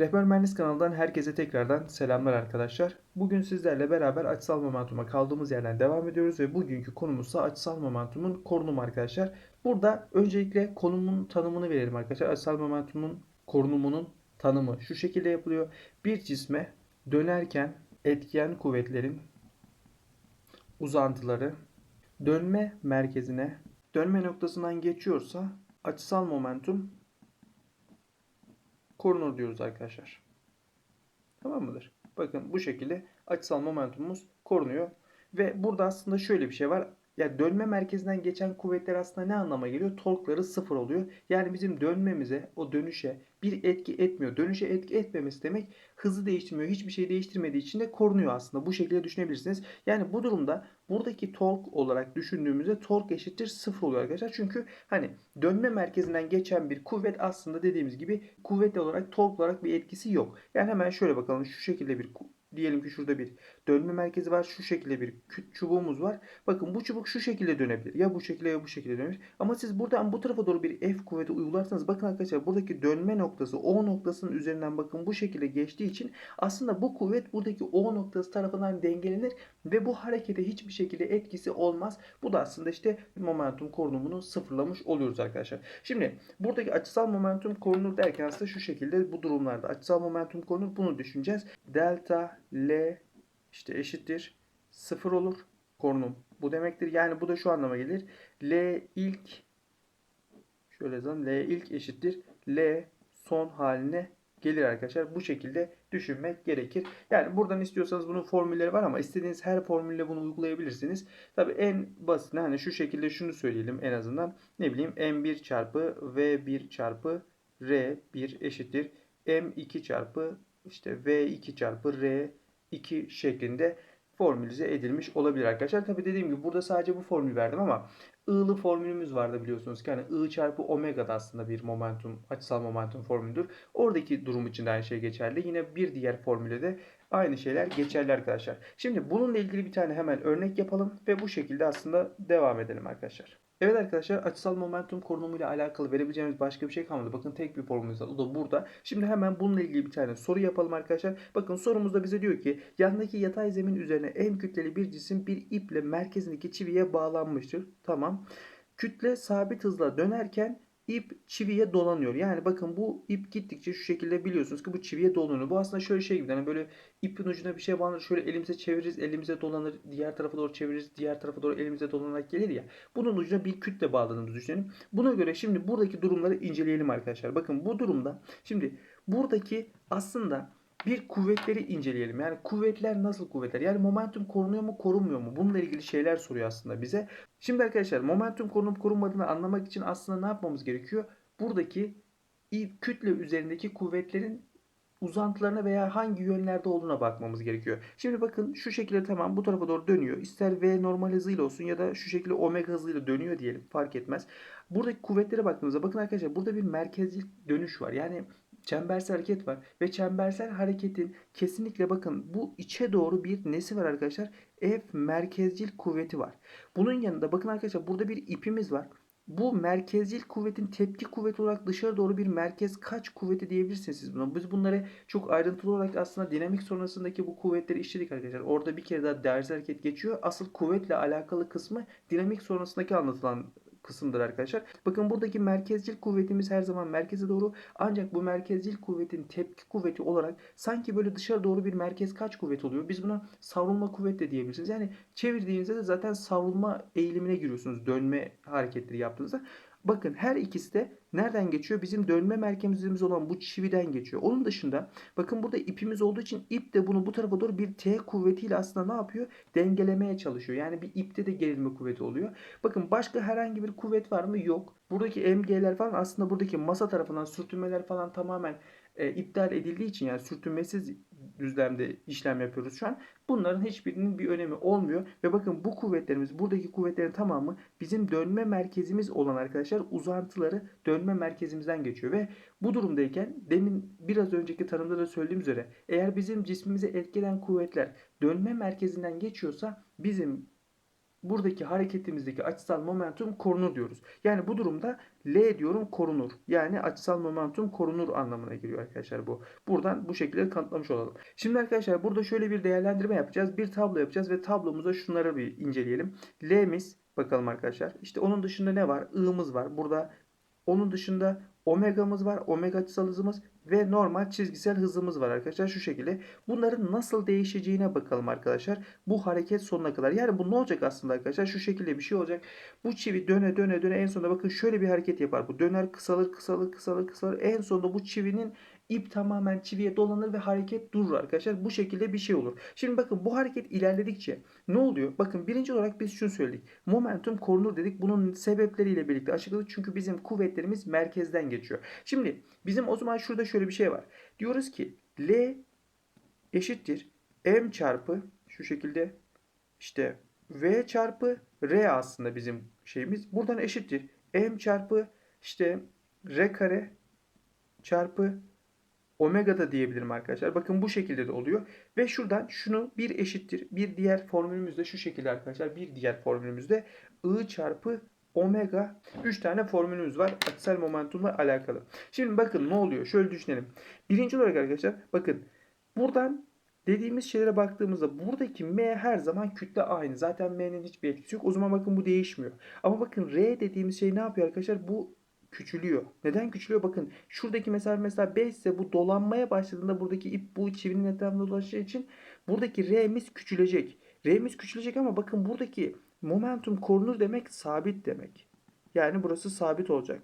Rehber Mühendis kanalından herkese tekrardan selamlar arkadaşlar. Bugün sizlerle beraber açısal momentuma kaldığımız yerden devam ediyoruz ve bugünkü konumuzsa açısal momentumun korunumu arkadaşlar. Burada öncelikle konumun tanımını verelim arkadaşlar. Açısal momentumun korunumunun tanımı şu şekilde yapılıyor. Bir cisme dönerken etken kuvvetlerin uzantıları dönme merkezine dönme noktasından geçiyorsa açısal momentum korunur diyoruz arkadaşlar. Tamam mıdır? Bakın bu şekilde açısal momentumumuz korunuyor. Ve burada aslında şöyle bir şey var. Ya dönme merkezinden geçen kuvvetler aslında ne anlama geliyor? Torkları sıfır oluyor. Yani bizim dönmemize, o dönüşe bir etki etmiyor. Dönüşe etki etmemesi demek hızı değiştirmiyor. Hiçbir şey değiştirmediği için de korunuyor aslında. Bu şekilde düşünebilirsiniz. Yani bu durumda buradaki tork olarak düşündüğümüzde tork eşittir sıfır oluyor arkadaşlar. Çünkü hani dönme merkezinden geçen bir kuvvet aslında dediğimiz gibi kuvvet olarak tork olarak bir etkisi yok. Yani hemen şöyle bakalım şu şekilde bir diyelim ki şurada bir dönme merkezi var. Şu şekilde bir çubuğumuz var. Bakın bu çubuk şu şekilde dönebilir. Ya bu şekilde ya bu şekilde dönebilir. Ama siz buradan bu tarafa doğru bir F kuvveti uygularsanız bakın arkadaşlar buradaki dönme noktası O noktasının üzerinden bakın bu şekilde geçtiği için aslında bu kuvvet buradaki O noktası tarafından dengelenir ve bu harekete hiçbir şekilde etkisi olmaz. Bu da aslında işte momentum korunumunu sıfırlamış oluyoruz arkadaşlar. Şimdi buradaki açısal momentum korunur derken aslında şu şekilde bu durumlarda açısal momentum korunur bunu düşüneceğiz. Delta L işte eşittir 0 olur korunum. Bu demektir. Yani bu da şu anlama gelir. L ilk şöyle yazalım. L ilk eşittir. L son haline gelir arkadaşlar. Bu şekilde düşünmek gerekir. Yani buradan istiyorsanız bunun formülleri var ama istediğiniz her formülle bunu uygulayabilirsiniz. Tabi en basit hani şu şekilde şunu söyleyelim en azından. Ne bileyim M1 çarpı V1 çarpı R1 eşittir. M2 çarpı işte V2 çarpı R2 şeklinde formülize edilmiş olabilir arkadaşlar. Tabi dediğim gibi burada sadece bu formülü verdim ama I'lı formülümüz vardı biliyorsunuz ki hani I çarpı omega da aslında bir momentum, açısal momentum formülüdür. Oradaki durum için de aynı şey geçerli. Yine bir diğer formüle de aynı şeyler geçerli arkadaşlar. Şimdi bununla ilgili bir tane hemen örnek yapalım ve bu şekilde aslında devam edelim arkadaşlar. Evet arkadaşlar açısal momentum korunumuyla alakalı verebileceğimiz başka bir şey kalmadı. Bakın tek bir formülümüz var. O da burada. Şimdi hemen bununla ilgili bir tane soru yapalım arkadaşlar. Bakın sorumuzda bize diyor ki yandaki yatay zemin üzerine M kütleli bir cisim bir iple merkezindeki çiviye bağlanmıştır. Tamam. Kütle sabit hızla dönerken ip çiviye dolanıyor. Yani bakın bu ip gittikçe şu şekilde biliyorsunuz ki bu çiviye dolanıyor. Bu aslında şöyle şey gibi. Yani böyle ipin ucuna bir şey bağlanır. Şöyle elimize çeviririz. Elimize dolanır. Diğer tarafa doğru çeviririz. Diğer tarafa doğru elimize dolanarak gelir ya. Bunun ucuna bir kütle bağladığımızı düşünelim. Buna göre şimdi buradaki durumları inceleyelim arkadaşlar. Bakın bu durumda şimdi buradaki aslında bir kuvvetleri inceleyelim. Yani kuvvetler nasıl kuvvetler? Yani momentum korunuyor mu korunmuyor mu? Bununla ilgili şeyler soruyor aslında bize. Şimdi arkadaşlar momentum korunup korunmadığını anlamak için aslında ne yapmamız gerekiyor? Buradaki kütle üzerindeki kuvvetlerin uzantılarına veya hangi yönlerde olduğuna bakmamız gerekiyor. Şimdi bakın şu şekilde tamam bu tarafa doğru dönüyor. İster V normal hızıyla olsun ya da şu şekilde omega hızıyla dönüyor diyelim fark etmez. Buradaki kuvvetlere baktığımızda bakın arkadaşlar burada bir merkezli dönüş var. Yani çembersel hareket var ve çembersel hareketin kesinlikle bakın bu içe doğru bir nesi var arkadaşlar? F merkezcil kuvveti var. Bunun yanında bakın arkadaşlar burada bir ipimiz var. Bu merkezcil kuvvetin tepki kuvveti olarak dışarı doğru bir merkez kaç kuvveti diyebilirsiniz siz buna. Biz bunları çok ayrıntılı olarak aslında dinamik sonrasındaki bu kuvvetleri işledik arkadaşlar. Orada bir kere daha dairesel hareket geçiyor. Asıl kuvvetle alakalı kısmı dinamik sonrasındaki anlatılan kısımdır arkadaşlar. Bakın buradaki merkezcil kuvvetimiz her zaman merkeze doğru ancak bu merkezcil kuvvetin tepki kuvveti olarak sanki böyle dışarı doğru bir merkez kaç kuvvet oluyor? Biz buna savrulma kuvvet de diyebilirsiniz. Yani çevirdiğinizde de zaten savrulma eğilimine giriyorsunuz dönme hareketleri yaptığınızda. Bakın her ikisi de nereden geçiyor? Bizim dönme merkezimiz olan bu çividen geçiyor. Onun dışında bakın burada ipimiz olduğu için ip de bunu bu tarafa doğru bir T kuvvetiyle aslında ne yapıyor? Dengelemeye çalışıyor. Yani bir ipte de gerilme kuvveti oluyor. Bakın başka herhangi bir kuvvet var mı? Yok. Buradaki MG'ler falan aslında buradaki masa tarafından sürtünmeler falan tamamen e, iptal edildiği için yani sürtünmesiz düzlemde işlem yapıyoruz şu an. Bunların hiçbirinin bir önemi olmuyor. Ve bakın bu kuvvetlerimiz buradaki kuvvetlerin tamamı bizim dönme merkezimiz olan arkadaşlar uzantıları dönme merkezimizden geçiyor. Ve bu durumdayken demin biraz önceki tanımda da söylediğim üzere eğer bizim cismimize etkilen kuvvetler dönme merkezinden geçiyorsa bizim buradaki hareketimizdeki açısal momentum korunur diyoruz. Yani bu durumda L diyorum korunur. Yani açısal momentum korunur anlamına geliyor arkadaşlar bu. Buradan bu şekilde kanıtlamış olalım. Şimdi arkadaşlar burada şöyle bir değerlendirme yapacağız. Bir tablo yapacağız ve tablomuzda şunları bir inceleyelim. L'miz bakalım arkadaşlar. İşte onun dışında ne var? I'mız var. Burada onun dışında omegamız var. Omega açısal hızımız ve normal çizgisel hızımız var arkadaşlar. Şu şekilde. Bunların nasıl değişeceğine bakalım arkadaşlar. Bu hareket sonuna kadar. Yani bu ne olacak aslında arkadaşlar? Şu şekilde bir şey olacak. Bu çivi döne döne döne en sonunda bakın şöyle bir hareket yapar. Bu döner kısalır kısalır kısalır kısalır. En sonunda bu çivinin ip tamamen çiviye dolanır ve hareket durur arkadaşlar. Bu şekilde bir şey olur. Şimdi bakın bu hareket ilerledikçe ne oluyor? Bakın birinci olarak biz şunu söyledik. Momentum korunur dedik. Bunun sebepleriyle birlikte açıkladık. Çünkü bizim kuvvetlerimiz merkezden geçiyor. Şimdi bizim o zaman şurada şöyle bir şey var. Diyoruz ki L eşittir M çarpı şu şekilde işte V çarpı R aslında bizim şeyimiz. Buradan eşittir. M çarpı işte R kare çarpı omega da diyebilirim arkadaşlar. Bakın bu şekilde de oluyor. Ve şuradan şunu bir eşittir. Bir diğer formülümüzde şu şekilde arkadaşlar. Bir diğer formülümüzde I çarpı omega 3 tane formülümüz var. Açısal momentumla alakalı. Şimdi bakın ne oluyor? Şöyle düşünelim. Birinci olarak arkadaşlar bakın buradan dediğimiz şeylere baktığımızda buradaki M her zaman kütle aynı. Zaten M'nin hiçbir etkisi yok. O zaman bakın bu değişmiyor. Ama bakın R dediğimiz şey ne yapıyor arkadaşlar? Bu küçülüyor. Neden küçülüyor? Bakın şuradaki mesafe mesela 5 ise bu dolanmaya başladığında buradaki ip bu çivinin etrafında dolaşacağı için buradaki R'miz küçülecek. R'miz küçülecek ama bakın buradaki momentum korunur demek sabit demek. Yani burası sabit olacak.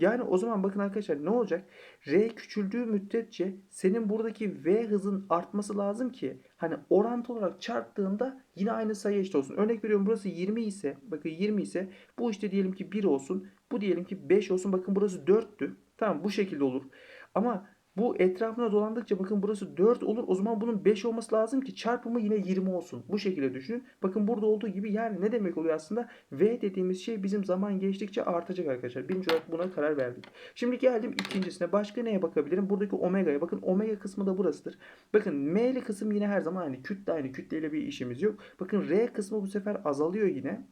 Yani o zaman bakın arkadaşlar ne olacak? R küçüldüğü müddetçe senin buradaki V hızın artması lazım ki hani orantı olarak çarptığında yine aynı sayı eşit olsun. Örnek veriyorum burası 20 ise bakın 20 ise bu işte diyelim ki 1 olsun. Bu diyelim ki 5 olsun. Bakın burası 4'tü. Tamam bu şekilde olur. Ama bu etrafına dolandıkça bakın burası 4 olur. O zaman bunun 5 olması lazım ki çarpımı yine 20 olsun. Bu şekilde düşünün. Bakın burada olduğu gibi yani ne demek oluyor aslında? V dediğimiz şey bizim zaman geçtikçe artacak arkadaşlar. Birinci olarak buna karar verdik. Şimdi geldim ikincisine. Başka neye bakabilirim? Buradaki omega'ya. Bakın omega kısmı da burasıdır. Bakın M'li kısım yine her zaman aynı. Kütle aynı. Kütleyle bir işimiz yok. Bakın R kısmı bu sefer azalıyor yine.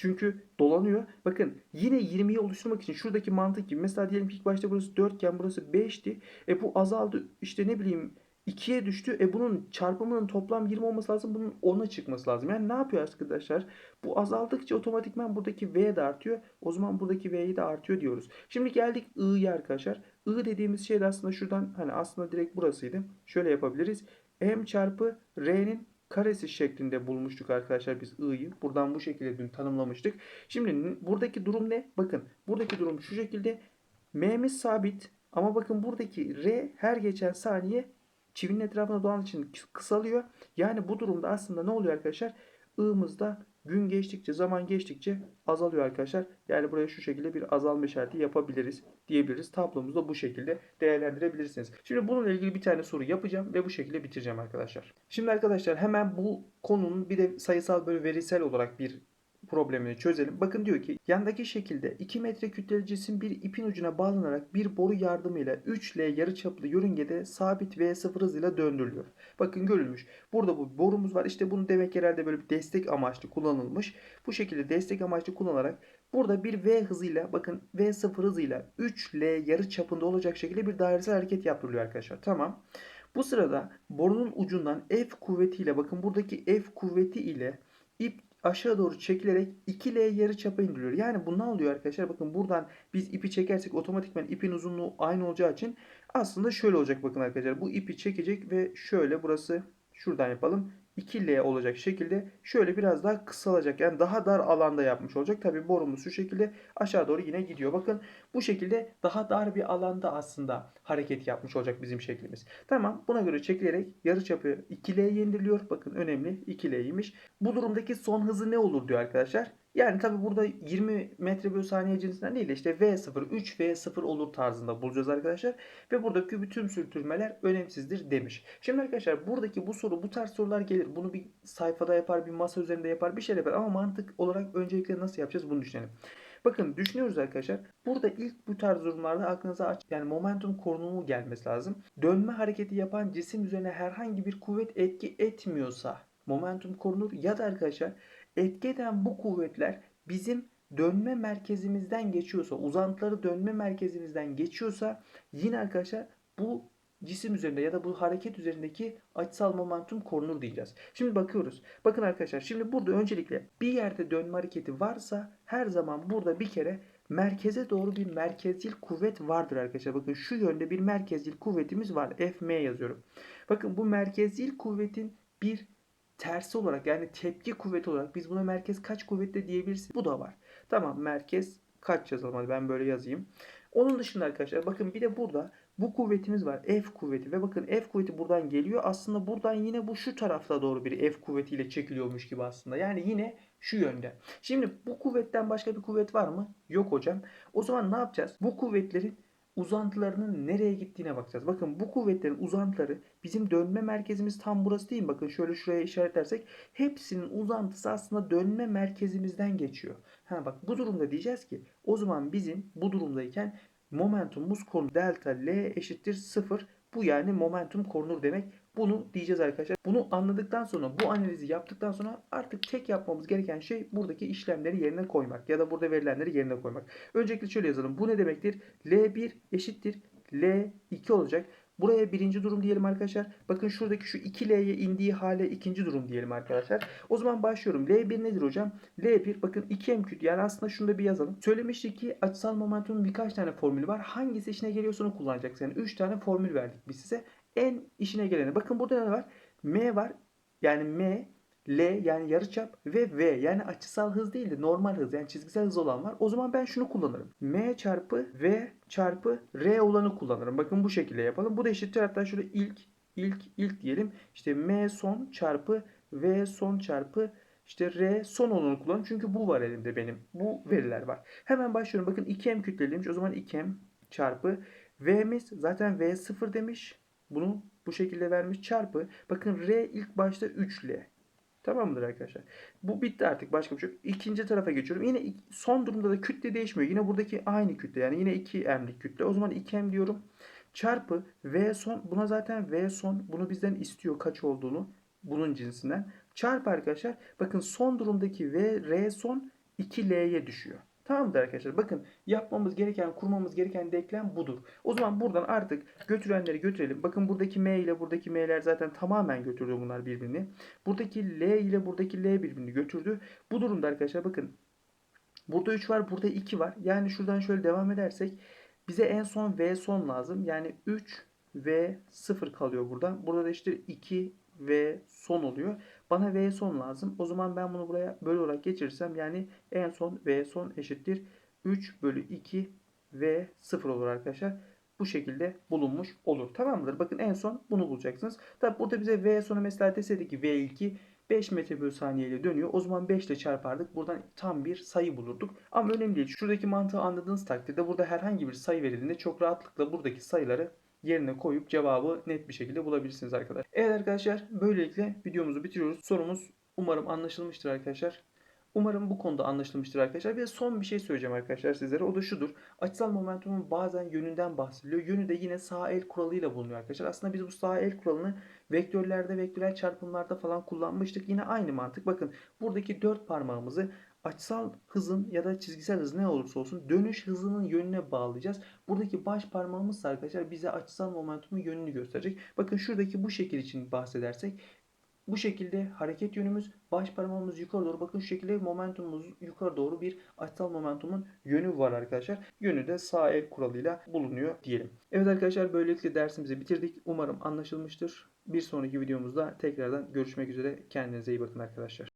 Çünkü dolanıyor. Bakın yine 20'yi oluşturmak için şuradaki mantık gibi. Mesela diyelim ki ilk başta burası 4 iken burası 5'ti. E bu azaldı. İşte ne bileyim 2'ye düştü. E bunun çarpımının toplam 20 olması lazım. Bunun 10'a çıkması lazım. Yani ne yapıyor arkadaşlar? Bu azaldıkça otomatikman buradaki V de artıyor. O zaman buradaki V'yi de artıyor diyoruz. Şimdi geldik I'ya arkadaşlar. I dediğimiz şey de aslında şuradan hani aslında direkt burasıydı. Şöyle yapabiliriz. M çarpı R'nin karesi şeklinde bulmuştuk arkadaşlar biz i'yi. Buradan bu şekilde dün tanımlamıştık. Şimdi buradaki durum ne? Bakın buradaki durum şu şekilde. M'miz sabit ama bakın buradaki R her geçen saniye çivinin etrafında dolan için kısalıyor. Yani bu durumda aslında ne oluyor arkadaşlar? I'mız da gün geçtikçe, zaman geçtikçe azalıyor arkadaşlar. Yani buraya şu şekilde bir azalma işareti yapabiliriz diyebiliriz. Tablomuzda bu şekilde değerlendirebilirsiniz. Şimdi bununla ilgili bir tane soru yapacağım ve bu şekilde bitireceğim arkadaşlar. Şimdi arkadaşlar hemen bu konunun bir de sayısal böyle verisel olarak bir problemini çözelim. Bakın diyor ki yandaki şekilde 2 metre kütleli cisim bir ipin ucuna bağlanarak bir boru yardımıyla 3L yarıçaplı yörüngede sabit V0 hızıyla döndürülüyor. Bakın görülmüş. Burada bu borumuz var. İşte bunu demek herhalde böyle bir destek amaçlı kullanılmış. Bu şekilde destek amaçlı kullanarak burada bir V hızıyla bakın V0 hızıyla 3L yarı çapında olacak şekilde bir dairesel hareket yaptırılıyor arkadaşlar. Tamam. Bu sırada borunun ucundan F kuvvetiyle bakın buradaki F kuvveti ile ip aşağı doğru çekilerek 2L yarı çapa indiriliyor. Yani bu ne oluyor arkadaşlar? Bakın buradan biz ipi çekersek otomatikman ipin uzunluğu aynı olacağı için aslında şöyle olacak bakın arkadaşlar. Bu ipi çekecek ve şöyle burası şuradan yapalım. 2L olacak şekilde şöyle biraz daha kısalacak. Yani daha dar alanda yapmış olacak. Tabi borumuz şu şekilde aşağı doğru yine gidiyor. Bakın bu şekilde daha dar bir alanda aslında hareket yapmış olacak bizim şeklimiz. Tamam buna göre çekilerek yarıçapı 2L'ye indiriliyor. Bakın önemli 2L'ymiş. Bu durumdaki son hızı ne olur diyor arkadaşlar. Yani tabi burada 20 metre bölü saniye cinsinden değil de işte V0, 3V0 olur tarzında bulacağız arkadaşlar. Ve buradaki bütün sürtürmeler önemsizdir demiş. Şimdi arkadaşlar buradaki bu soru bu tarz sorular gelir. Bunu bir sayfada yapar, bir masa üzerinde yapar, bir şey yapar. Ama mantık olarak öncelikle nasıl yapacağız bunu düşünelim. Bakın düşünüyoruz arkadaşlar. Burada ilk bu tarz durumlarda aklınıza aç yani momentum korunumu gelmesi lazım. Dönme hareketi yapan cisim üzerine herhangi bir kuvvet etki etmiyorsa momentum korunur ya da arkadaşlar etki eden bu kuvvetler bizim dönme merkezimizden geçiyorsa, uzantıları dönme merkezimizden geçiyorsa yine arkadaşlar bu cisim üzerinde ya da bu hareket üzerindeki açısal momentum korunur diyeceğiz. Şimdi bakıyoruz. Bakın arkadaşlar şimdi burada öncelikle bir yerde dönme hareketi varsa her zaman burada bir kere merkeze doğru bir merkezcil kuvvet vardır arkadaşlar. Bakın şu yönde bir merkezcil kuvvetimiz var. Fm yazıyorum. Bakın bu merkezcil kuvvetin bir tersi olarak yani tepki kuvveti olarak biz buna merkez kaç kuvvetle diyebiliriz. Bu da var. Tamam merkez kaç yazalım hadi ben böyle yazayım. Onun dışında arkadaşlar bakın bir de burada bu kuvvetimiz var. F kuvveti ve bakın F kuvveti buradan geliyor. Aslında buradan yine bu şu tarafta doğru bir F kuvvetiyle çekiliyormuş gibi aslında. Yani yine şu yönde. Şimdi bu kuvvetten başka bir kuvvet var mı? Yok hocam. O zaman ne yapacağız? Bu kuvvetlerin uzantılarının nereye gittiğine bakacağız. Bakın bu kuvvetlerin uzantıları bizim dönme merkezimiz tam burası değil mi? Bakın şöyle şuraya işaretlersek hepsinin uzantısı aslında dönme merkezimizden geçiyor. Ha bak bu durumda diyeceğiz ki o zaman bizim bu durumdayken momentumumuz korunur. Delta L eşittir 0. Bu yani momentum korunur demek. Bunu diyeceğiz arkadaşlar. Bunu anladıktan sonra bu analizi yaptıktan sonra artık tek yapmamız gereken şey buradaki işlemleri yerine koymak ya da burada verilenleri yerine koymak. Öncelikle şöyle yazalım. Bu ne demektir? L1 eşittir L2 olacak. Buraya birinci durum diyelim arkadaşlar. Bakın şuradaki şu 2L'ye indiği hale ikinci durum diyelim arkadaşlar. O zaman başlıyorum. L1 nedir hocam? L1 bakın 2M küt yani aslında şunu da bir yazalım. Söylemiştik ki açısal momentumun birkaç tane formülü var. Hangisi işine geliyorsa onu kullanacaksın. Yani 3 tane formül verdik biz size. En işine geleni. Bakın burada ne var? M var. Yani M L yani yarıçap ve V yani açısal hız değil de normal hız yani çizgisel hız olan var. O zaman ben şunu kullanırım. M çarpı V çarpı R olanı kullanırım. Bakın bu şekilde yapalım. Bu da eşittir hatta şöyle ilk ilk ilk diyelim. İşte M son çarpı V son çarpı işte R son olanı kullanırım. Çünkü bu var elimde benim. Bu veriler var. Hemen başlıyorum. Bakın 2M kütleliymiş. O zaman 2M çarpı V'miz zaten V0 demiş. Bunu bu şekilde vermiş çarpı. Bakın R ilk başta 3L. Tamam mıdır arkadaşlar? Bu bitti artık başka bir şey. İkinci tarafa geçiyorum. Yine son durumda da kütle değişmiyor. Yine buradaki aynı kütle yani yine 2m'lik kütle. O zaman 2m diyorum. Çarpı v son buna zaten v son bunu bizden istiyor kaç olduğunu bunun cinsinden. Çarpı arkadaşlar bakın son durumdaki v r son 2l'ye düşüyor. Tamamdır arkadaşlar. Bakın yapmamız gereken, kurmamız gereken denklem budur. O zaman buradan artık götürenleri götürelim. Bakın buradaki M ile buradaki M'ler zaten tamamen götürdü bunlar birbirini. Buradaki L ile buradaki L birbirini götürdü. Bu durumda arkadaşlar bakın burada 3 var, burada 2 var. Yani şuradan şöyle devam edersek bize en son V son lazım. Yani 3 V 0 kalıyor burada. Burada da işte 2 V son oluyor. Bana V son lazım. O zaman ben bunu buraya bölü olarak geçirirsem yani en son V son eşittir 3 bölü 2 V 0 olur arkadaşlar. Bu şekilde bulunmuş olur. Tamam mıdır? Bakın en son bunu bulacaksınız. Tabi burada bize V sonu mesela deseydi ki V2 5 metre bölü saniye ile dönüyor. O zaman 5 ile çarpardık. Buradan tam bir sayı bulurduk. Ama önemli değil. Şuradaki mantığı anladığınız takdirde burada herhangi bir sayı verildiğinde çok rahatlıkla buradaki sayıları yerine koyup cevabı net bir şekilde bulabilirsiniz arkadaşlar. Evet arkadaşlar böylelikle videomuzu bitiriyoruz. Sorumuz umarım anlaşılmıştır arkadaşlar. Umarım bu konuda anlaşılmıştır arkadaşlar. Ve son bir şey söyleyeceğim arkadaşlar sizlere. O da şudur. Açısal momentumun bazen yönünden bahsediliyor. Yönü de yine sağ el kuralıyla bulunuyor arkadaşlar. Aslında biz bu sağ el kuralını vektörlerde, vektörel çarpımlarda falan kullanmıştık. Yine aynı mantık. Bakın buradaki dört parmağımızı açısal hızın ya da çizgisel hız ne olursa olsun dönüş hızının yönüne bağlayacağız. Buradaki baş parmağımız arkadaşlar bize açısal momentumun yönünü gösterecek. Bakın şuradaki bu şekil için bahsedersek bu şekilde hareket yönümüz baş parmağımız yukarı doğru. Bakın şu şekilde momentumumuz yukarı doğru bir açısal momentumun yönü var arkadaşlar. Yönü de sağ el kuralıyla bulunuyor diyelim. Evet arkadaşlar böylelikle dersimizi bitirdik. Umarım anlaşılmıştır. Bir sonraki videomuzda tekrardan görüşmek üzere. Kendinize iyi bakın arkadaşlar.